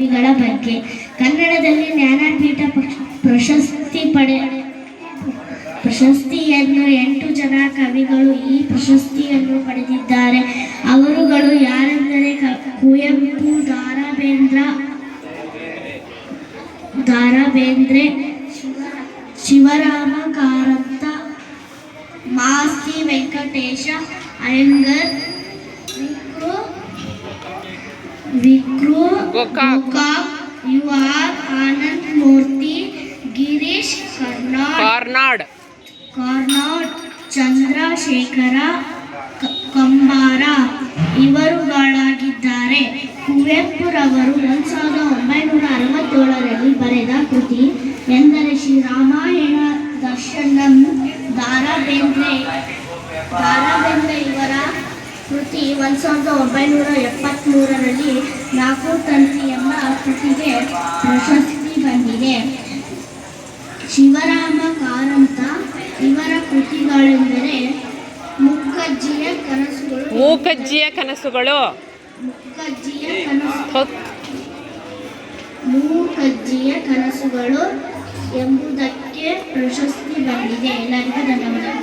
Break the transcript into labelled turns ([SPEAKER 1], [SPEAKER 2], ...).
[SPEAKER 1] ಕವಿಗಳ ಬಗ್ಗೆ. ಕನ್ನಡದಲ್ಲಿ ಜ್ಞಾನಪೀಠ ಪ್ರಶಸ್ತಿ ಪಡೆ, ಪ್ರಶಸ್ತಿಯನ್ನು ಎಂಟು ಜನ ಕವಿಗಳು ಈ ಪ್ರಶಸ್ತಿಯನ್ನು ಪಡೆದಿದ್ದಾರೆ. ಅವರುಗಳು ಯಾರೆಂದರೆ ಕುವೆಂಪು ದಾರಾಬೇಂದ್ರ, ದಾರಾಬೇಂದ್ರೆ ದಾರಾ ಬೇಂದ್ರೆ ಶಿವರಾಮ ಕಾರಂತ, ಮಾಸ್ತಿ ವೆಂಕಟೇಶ, ಅಯ್ಯಂಗರ್ ವಿಕ್ರು
[SPEAKER 2] Gokak.
[SPEAKER 1] U R Ananth Murthy Girish Karnad.
[SPEAKER 2] Karnad.
[SPEAKER 1] Karnad Chandrashekhara Kambara ಇವರುಗಳಾಗಿದ್ದಾರೆ. ಕುವೆಂಪುರವರು ಒಂದು ಸಾವಿರದ ಒಂಬೈನೂರ ಅರವತ್ತೇಳರಲ್ಲಿ ಬರೆದ ಕೃತಿ ಎಂದರೆ ಶ್ರೀ ಒಂದು ಸಾವಿರದ ಒಂಬೈನೂರ ಎಪ್ಪತ್ತ್ಮೂರರಲ್ಲಿ ನಾಲ್ಕು ತಂತಿ ಎಂಬ ಕೃತಿಗೆ ಪ್ರಶಸ್ತಿ ಬಂದಿದೆ. ಶಿವರಾಮ ಕಾರಂತ ಇವರ ಕೃತಿಗಳೆಂದರೆ ಮುಕ್ಕಜ್ಜಿಯ ಕನಸುಗಳು.
[SPEAKER 2] ಮೂಕಜ್ಜಿಯ ಕನಸುಗಳು.
[SPEAKER 1] ಮುಕ್ಕಜ್ಜಿಯ ಕನಸು. ಮೂಕಜ್ಜಿಯ ಕನಸುಗಳು ಎಂಬುದಕ್ಕೆ ಪ್ರಶಸ್ತಿ ಬಂದಿದೆ. ಎಲ್ಲರಿಗೂ ಧನ್ಯವಾದ